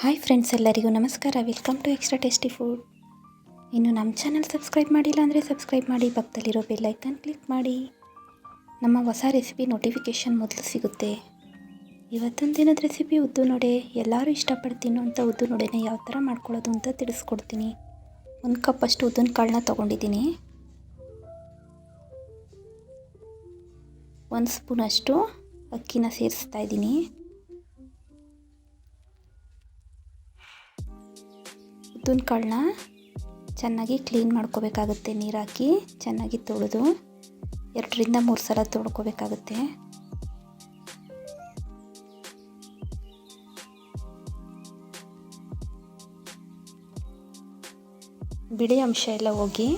Hi friends, ಎಲ್ಲರಿಗೂ ನಮಸ್ಕಾರ. Welcome to extra tasty food ಇನ್ನು ನಮ್ಮ ಚಾನಲ್ ಸಬ್ಸ್ಕ್ರೈಬ್ ಮಾಡಿಲ್ಲ ಅಂದರೆ ಸಬ್ಸ್ಕ್ರೈಬ್ ಮಾಡಿ, ಪಕ್ಕದಲ್ಲಿರೋ ಬೆಲ್ ಐಕನ್ ಕ್ಲಿಕ್ ಮಾಡಿ. ನಮ್ಮ ಹೊಸ ರೆಸಿಪಿ ನೋಟಿಫಿಕೇಷನ್ ಮೊದಲು ಸಿಗುತ್ತೆ. ಇವತ್ತೊಂದು ದಿನದ ರೆಸಿಪಿ ಉದ್ದು ನೋಡೆ, ಎಲ್ಲರೂ ಇಷ್ಟಪಡ್ತೀನೋ ಅಂತ ಉದ್ದು ನೋಡೆನ ಯಾವ ಥರ ಮಾಡ್ಕೊಳ್ಳೋದು ಅಂತ ತಿಳಿಸ್ಕೊಡ್ತೀನಿ. ಒಂದು ಕಪ್ಪಷ್ಟು ಉದ್ದಿನ ಕಾಳನ್ನ ತೊಗೊಂಡಿದ್ದೀನಿ. ಒಂದು ಸ್ಪೂನಷ್ಟು ಅಕ್ಕಿನ ಸೇರಿಸ್ತಾ ಇದ್ದೀನಿ. ಉದ್ದಿನ ಕಾಳನ್ನ ಚೆನ್ನಾಗಿ ಕ್ಲೀನ್ ಮಾಡ್ಕೋಬೇಕಾಗುತ್ತೆ ನೀರು ಹಾಕಿ ಚೆನ್ನಾಗಿ ತೊಳೆದು, ಎರಡರಿಂದ ಮೂರು ಸಲ ತೊಳ್ಕೋಬೇಕಾಗುತ್ತೆ. ಬಿಳಿ ಅಂಶ ಎಲ್ಲ ಹೋಗಿ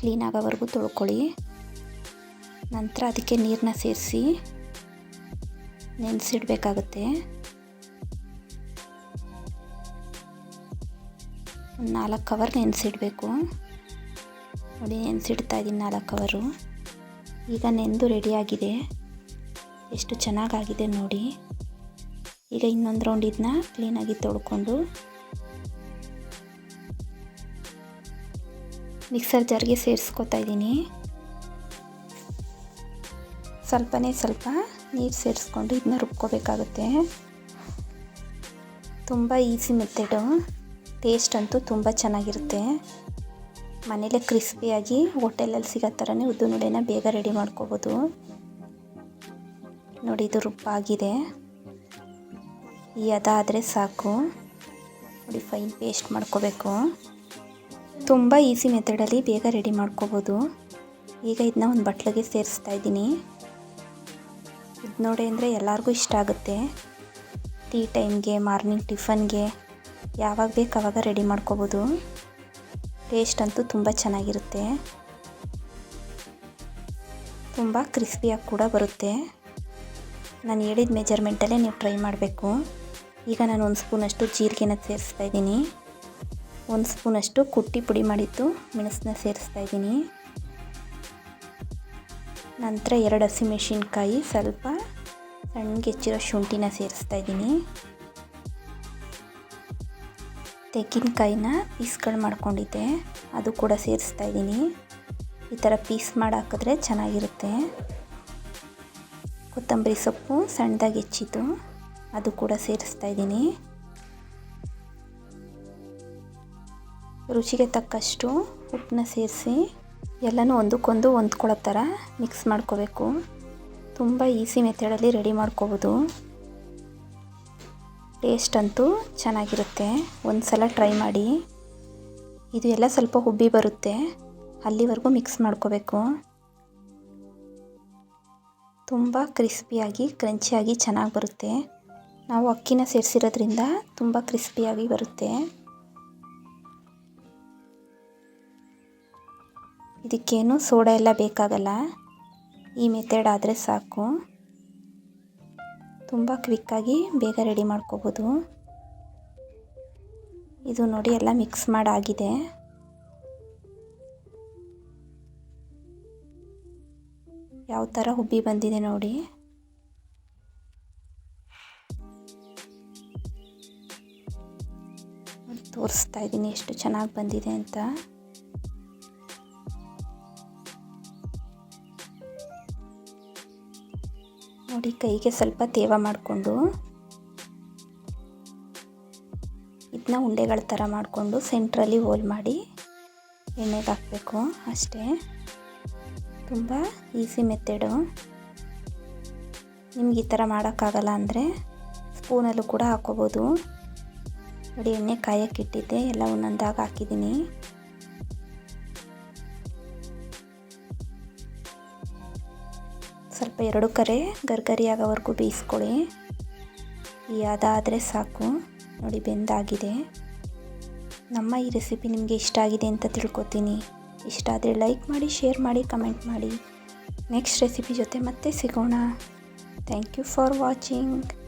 ಕ್ಲೀನ್ ಆಗೋವರೆಗೂ ತೊಳ್ಕೊಳ್ಳಿ. ನಂತರ ಅದಕ್ಕೆ ನೀರನ್ನ ಸೇರಿಸಿ ನೆನೆಸಿಡ್ಬೇಕಾಗುತ್ತೆ. ಒಂದು ನಾಲ್ಕು ಕವರ್ ನೆನೆಸಿಡಬೇಕು. ನೋಡಿ, ನೆನೆಸಿಡ್ತಾ ಇದ್ದೀನಿ ನಾಲ್ಕು ಕವರು ಈಗ ನೆಂದು ರೆಡಿಯಾಗಿದೆ ಎಷ್ಟು ಚೆನ್ನಾಗಾಗಿದೆ ನೋಡಿ. ಈಗ ಇನ್ನೊಂದು ರೌಂಡ್ ಇದನ್ನ ಕ್ಲೀನಾಗಿ ತೊಳ್ಕೊಂಡು ಮಿಕ್ಸರ್ ಜಾರ್ಗೆ ಸೇರಿಸ್ಕೊತಾ ಇದ್ದೀನಿ. ಸ್ವಲ್ಪನೇ ಸ್ವಲ್ಪ ನೀರು ಸೇರಿಸ್ಕೊಂಡು ಇದನ್ನ ರುಬ್ಕೋಬೇಕಾಗುತ್ತೆ. ತುಂಬ ಈಸಿ ಮೆಥಡು ಟೇಸ್ಟ್ ಅಂತೂ ತುಂಬ ಚೆನ್ನಾಗಿರುತ್ತೆ. ಮನೇಲೆ ಕ್ರಿಸ್ಪಿಯಾಗಿ ಹೋಟೆಲಲ್ಲಿ ಸಿಗೋ ಥರನೇ ಉದ್ದು ನುಡೆನ ಬೇಗ ರೆಡಿ ಮಾಡ್ಕೋಬೋದು. ನೋಡಿ, ಇದು ರುಬ್ಬಾಗಿದೆ. ಈ ಅದಾದರೆ ಸಾಕು. ನೋಡಿ ಫೈನ್ ಪೇಸ್ಟ್ ಮಾಡ್ಕೋಬೇಕು. ತುಂಬ ಈಸಿ ಮೆಥಡಲ್ಲಿ ಬೇಗ ರೆಡಿ ಮಾಡ್ಕೋಬೋದು. ಈಗ ಇದನ್ನ ಒಂದು ಬಟ್ಲಿಗೆ ಸೇರಿಸ್ತಾ ಇದ್ದೀನಿ. ಇದು ನೋಡಿ ಅಂದರೆ ಎಲ್ಲರಿಗೂ ಇಷ್ಟ ಆಗುತ್ತೆ. ಟೀ ಟೈಮ್ಗೆ ಮಾರ್ನಿಂಗ್ ಟಿಫನ್ಗೆ ಯಾವಾಗ ಬೇಕು ಆವಾಗ ರೆಡಿ ಮಾಡ್ಕೋಬೋದು. ಟೇಸ್ಟ್ ಅಂತೂ ತುಂಬ ಚೆನ್ನಾಗಿರುತ್ತೆ. ತುಂಬ ಕ್ರಿಸ್ಪಿಯಾಗಿ ಕೂಡ ಬರುತ್ತೆ. ನಾನು ಹೇಳಿದ ಮೆಜರ್ಮೆಂಟಲ್ಲೇ ನೀವು ಟ್ರೈ ಮಾಡಬೇಕು. ಈಗ ನಾನು ಒಂದು ಸ್ಪೂನಷ್ಟು ಜೀರಿಗೆನ ಸೇರಿಸ್ತಾ ಇದ್ದೀನಿ. ಒಂದು ಸ್ಪೂನಷ್ಟು ಕುಟ್ಟಿ ಪುಡಿ ಮಾಡಿದ್ದು ಮೆಣಸನ್ನ ಸೇರಿಸ್ತಾ ಇದ್ದೀನಿ. ನಂತರ ಎರಡು ಹಸಿಮೆಣಸಿನ್ಕಾಯಿ ಸ್ವಲ್ಪ ಸಣ್ಣಗೆ ಹೆಚ್ಚಿರೋ ಶುಂಠಿನ ಸೇರಿಸ್ತಾ ಇದ್ದೀನಿ. ತೆಂಗಿನಕಾಯಿನ ಪೀಸ್ಗಳು ಮಾಡ್ಕೊಂಡಿದ್ದೆ. ಅದು ಕೂಡ ಸೇರಿಸ್ತಾ ಇದ್ದೀನಿ. ಈ ಥರ ಪೀಸ್ ಮಾಡಿ ಹಾಕಿದ್ರೆ ಚೆನ್ನಾಗಿರುತ್ತೆ. ಕೊತ್ತಂಬರಿ ಸೊಪ್ಪು ಸಣ್ಣದಾಗಿ ಹೆಚ್ಚಿದ್ದು ಅದು ಕೂಡ ಸೇರಿಸ್ತಾ ಇದ್ದೀನಿ. ರುಚಿಗೆ ತಕ್ಕಷ್ಟು ಉಪ್ಪನ್ನ ಸೇರಿಸಿ ಎಲ್ಲನೂ ಒಂದಕ್ಕೊಂದು ಹೊಂದ್ಕೊಳ್ಳೋ ಥರ ಮಿಕ್ಸ್ ಮಾಡ್ಕೋಬೇಕು. ತುಂಬ ಈಸಿ ಮೆಥಡಲ್ಲಿ ರೆಡಿ ಮಾಡ್ಕೋಬೋದು. ಟೇಸ್ಟ್ ಅಂತೂ ಚೆನ್ನಾಗಿರುತ್ತೆ. ಒಂದು ಸಲ ಟ್ರೈ ಮಾಡಿ. ಇದು ಎಲ್ಲ ಸ್ವಲ್ಪ ಹುಬ್ಬಿ ಬರುತ್ತೆ. ಅಲ್ಲಿವರೆಗೂ ಮಿಕ್ಸ್ ಮಾಡ್ಕೋಬೇಕು. ತುಂಬ ಕ್ರಿಸ್ಪಿಯಾಗಿ, ಕ್ರಂಚಿಯಾಗಿ ಚೆನ್ನಾಗಿ ಬರುತ್ತೆ. ನಾವು ಅಕ್ಕಿನ ಸೇರಿಸಿರೋದ್ರಿಂದ ತುಂಬ ಕ್ರಿಸ್ಪಿಯಾಗಿ ಬರುತ್ತೆ. ಇದಕ್ಕೇನು ಸೋಡಾ ಎಲ್ಲ ಬೇಕಾಗಲ್ಲ. ಈ ಮೆಥಡ್ ಆದರೆ ಸಾಕು. ತುಂಬ ಕ್ವಿಕ್ಕಾಗಿ ಬೇಗ ರೆಡಿ ಮಾಡ್ಕೋಬೋದು. ಇದು ನೋಡಿ ಎಲ್ಲ ಮಿಕ್ಸ್ ಮಾಡಾಗಿದೆ. ಯಾವ ಥರ ಹುಬ್ಬಿ ಬಂದಿದೆ ನೋಡಿ. ತೋರಿಸ್ತಾ ಇದ್ದೀನಿ ಎಷ್ಟು ಚೆನ್ನಾಗಿ ಬಂದಿದೆ ಅಂತ. ನೋಡಿ, ಕೈಗೆ ಸ್ವಲ್ಪ ತೇವ ಮಾಡಿಕೊಂಡು ಇದನ್ನ ಉಂಡೆಗಳ ಥರ ಮಾಡಿಕೊಂಡು ಸೆಂಟ್ರಲ್ಲಿ ಹೋಲ್ ಮಾಡಿ ಎಣ್ಣೆಗೆ ಹಾಕಬೇಕು. ಅಷ್ಟೇ. ತುಂಬ ಈಸಿ ಮೆಥಡು. ನಿಮ್ಗೆ ಈ ಥರ ಮಾಡೋಕ್ಕಾಗಲ್ಲ ಅಂದರೆ ಸ್ಪೂನಲ್ಲೂ ಕೂಡ ಹಾಕೋಬೋದು ನೋಡಿ, ಎಣ್ಣೆ ಕಾಯಕ್ಕಿಟ್ಟಿದ್ದೆ ಎಲ್ಲ ಒಂದೊಂದಾಗಿ ಹಾಕಿದ್ದೀನಿ. ಸ್ವಲ್ಪ ಎರಡು ಕರೆ ಗರ್ಗರಿ ಆಗೋವರೆಗೂ ಬೇಯಿಸ್ಕೊಳ್ಳಿ. ಈ ಅದಾದರೆ ಸಾಕು. ನೋಡಿ, ಬೆಂದಾಗಿದೆ. ನಮ್ಮ ಈ ರೆಸಿಪಿ ನಿಮಗೆ ಇಷ್ಟ ಆಗಿದೆ ಅಂತ ತಿಳ್ಕೊತೀನಿ. ಇಷ್ಟ ಆದರೆ ಲೈಕ್ ಮಾಡಿ, ಶೇರ್ ಮಾಡಿ, ಕಮೆಂಟ್ ಮಾಡಿ. ನೆಕ್ಸ್ಟ್ ರೆಸಿಪಿ ಜೊತೆ ಮತ್ತೆ ಸಿಗೋಣ. Thank you for watching.